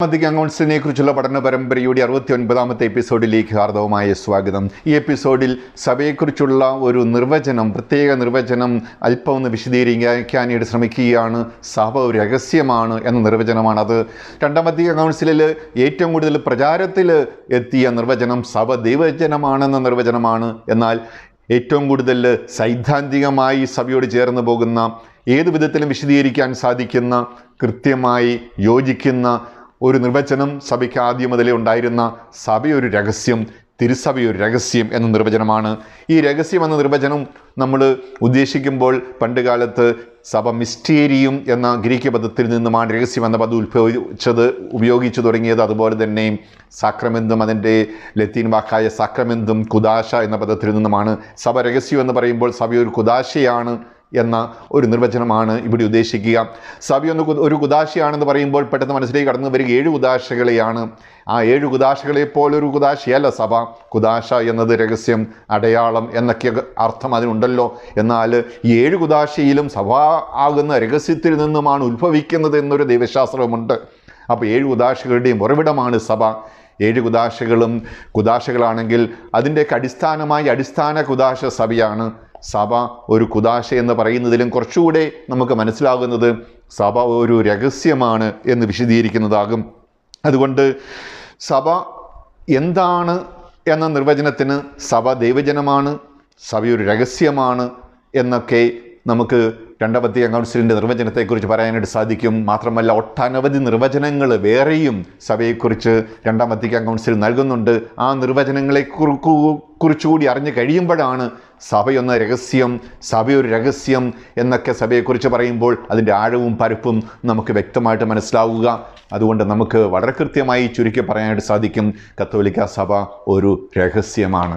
സാമ്പത്തിക അക്കൗണ്ട്സിനെ കുറിച്ചുള്ള പഠന പരമ്പരയുടെ അറുപത്തി ഒൻപതാമത്തെ എപ്പിസോഡിലേക്ക് ഹാർദവമായ സ്വാഗതം. ഈ എപ്പിസോഡിൽ സഭയെക്കുറിച്ചുള്ള ഒരു നിർവചനം പ്രത്യേക നിർവചനം അല്പം ഒന്ന് വിശദീകരിക്കാനായിട്ട് ശ്രമിക്കുകയാണ്. സഭ ഒരു രഹസ്യമാണ് എന്ന നിർവചനമാണ് അത്. രണ്ടാമത്തെ കൗൺസിലിൽ ഏറ്റവും കൂടുതൽ പ്രചാരത്തിൽ എത്തിയ നിർവചനം സഭ ദൈവജനമാണെന്ന നിർവചനമാണ്. എന്നാൽ ഏറ്റവും കൂടുതൽ സൈദ്ധാന്തികമായി സഭയോട് ചേർന്ന് പോകുന്ന ഏത് വിധത്തിലും വിശദീകരിക്കാൻ സാധിക്കുന്ന കൃത്യമായി യോജിക്കുന്ന ഒരു നിർവചനം സഭയ്ക്ക് ആദ്യം മുതലേ ഉണ്ടായിരുന്ന സഭയൊരു രഹസ്യം തിരുസഭയൊരു രഹസ്യം എന്ന നിർവചനമാണ്. ഈ രഹസ്യം എന്ന നിർവചനം നമ്മൾ ഉദ്ദേശിക്കുമ്പോൾ പണ്ടുകാലത്ത് സഭ മിസ്റ്റേരിയും എന്ന ഗ്രീക്ക് പദത്തിൽ നിന്നുമാണ് രഹസ്യം എന്ന പദം ഉത്ഭവിച്ചത് ഉപയോഗിച്ചു തുടങ്ങിയത്. അതുപോലെ തന്നെ സാക്രമെന്തും അതിന്റെ ലത്തീൻ വാക്കായ സാക്രമെന്തും കുദാശ എന്ന പദത്തിൽ നിന്നുമാണ്. സഭ രഹസ്യം എന്ന് പറയുമ്പോൾ സഭയൊരു കുദാശയാണ്. എന്ന ഒരു നിർവചനമാണ് ഇവിടെ ഉദ്ദേശിക്കുക. സബി ഒന്ന് ഒരു കുദാശിയാണെന്ന് പറയുമ്പോൾ പെട്ടെന്ന് മനസ്സിലേക്ക് കടന്നു വരിക. ഏഴ് കുദാശകളെയാണ്. ആ ഏഴ് കുദാശകളെ പോലൊരു കുദാശയല്ല സഭ. കുദാശ എന്നത് രഹസ്യം അടയാളം എന്നൊക്കെ അർത്ഥം അതിനുണ്ടല്ലോ. എന്നാൽ ഏഴ് കുദാശയിലും സഭ ആകുന്ന രഹസ്യത്തിൽ നിന്നുമാണ് ഉത്ഭവിക്കുന്നത് എന്നൊരു ദൈവശാസ്ത്രവുമുണ്ട്. അപ്പോൾ ഏഴ് കുദാശകളുടെയും ഉറവിടമാണ് സഭ. ഏഴ് കുദാശകളും കുദാശകളാണെങ്കിൽ അതിന്റെയൊക്കെ അടിസ്ഥാനമായി അടിസ്ഥാന കുദാശ സഭയാണ്. സഭ ഒരു കുദാശ എന്ന് പറയുന്നതിലും കുറച്ചുകൂടെ നമുക്ക് മനസ്സിലാകുന്നത് സഭ ഒരു രഹസ്യമാണ് എന്ന് വിശദീകരിക്കുന്നതാകും. അതുകൊണ്ട് സഭ എന്താണ് എന്ന നിർവചനത്തിന് സഭ ദൈവജനമാണ് സഭയൊരു രഹസ്യമാണ് എന്നൊക്കെ നമുക്ക് രണ്ടാമത്തെ കൗൺസിലിന്റെ നിർവചനത്തെക്കുറിച്ച് പറയാനായിട്ട് സാധിക്കും. മാത്രമല്ല ഒട്ടനവധി നിർവചനങ്ങൾ വേറെയും സഭയെക്കുറിച്ച് രണ്ടാമത്തെ കൗൺസിൽ നൽകുന്നുണ്ട്. ആ നിർവചനങ്ങളെ കുറിച്ചുകൂടി അറിഞ്ഞു കഴിയുമ്പോഴാണ് സഭയൊന്ന രഹസ്യം സഭയൊരു രഹസ്യം എന്നൊക്കെ സഭയെക്കുറിച്ച് പറയുമ്പോൾ അതിന്റെ ആഴവും പരപ്പും നമുക്ക് വ്യക്തമായിട്ട് മനസ്സിലാവുക. അതുകൊണ്ട് നമുക്ക് വളരെ കൃത്യമായി ചുരുക്കി പറയാനായിട്ട് സാധിക്കും. കത്തോലിക്ക സഭ ഒരു രഹസ്യമാണ്.